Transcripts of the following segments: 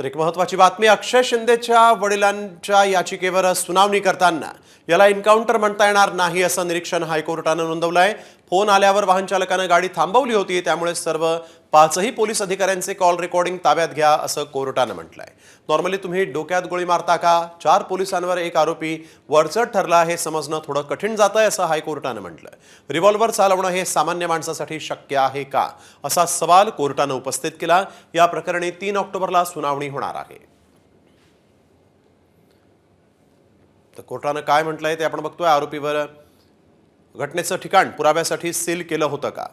तर एक महत्वाची बातमी अक्षय शिंदेच्या वडिलांच्या याचिकेवर सुनावणी करताना. याला एन्काउंटर म्हणता येणार नाही असं निरीक्षण हायकोर्टानं नोंदवलं आहे फोन आल्यावर वाहन चालकानं गाडी थांबवली होती त्यामुळे सर्व पाचही पोलीस अधिकाऱ्यांचे कॉल रेकॉर्डिंग ताब्यात घ्या असं कोर्टानं म्हटलंय. नॉर्मली तुम्ही डोक्यात गोळी मारता का? चार पोलिसांवर एक आरोपी वरचढ ठरला हे समजणं थोडं कठीण जात आहे असं हायकोर्टानं म्हटलंय. रिव्हॉल्व्हर चालवणं हे सामान्य माणसासाठी शक्य आहे का? असा सवाल कोर्टानं उपस्थित केला. या प्रकरणी तीन ऑक्टोबरला सुनावणी होणार आहे. तर कोर्टानं काय म्हटलंय ते आपण बघतोय. आरोपीवर घटनेचं ठिकाण पुराव्यासाठी सील केलं होतं का?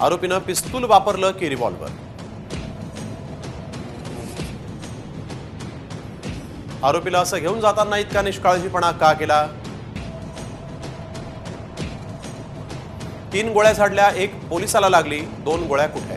आरोपीनं पिस्तूल वापरलं की रिव्हॉल्वर आरोपीला असं घेऊन जाताना इतका निष्काळजीपणा का केला? तीन गोळ्या झाडल्या एक पोलिसाला लागली दोन गोळ्या कुठे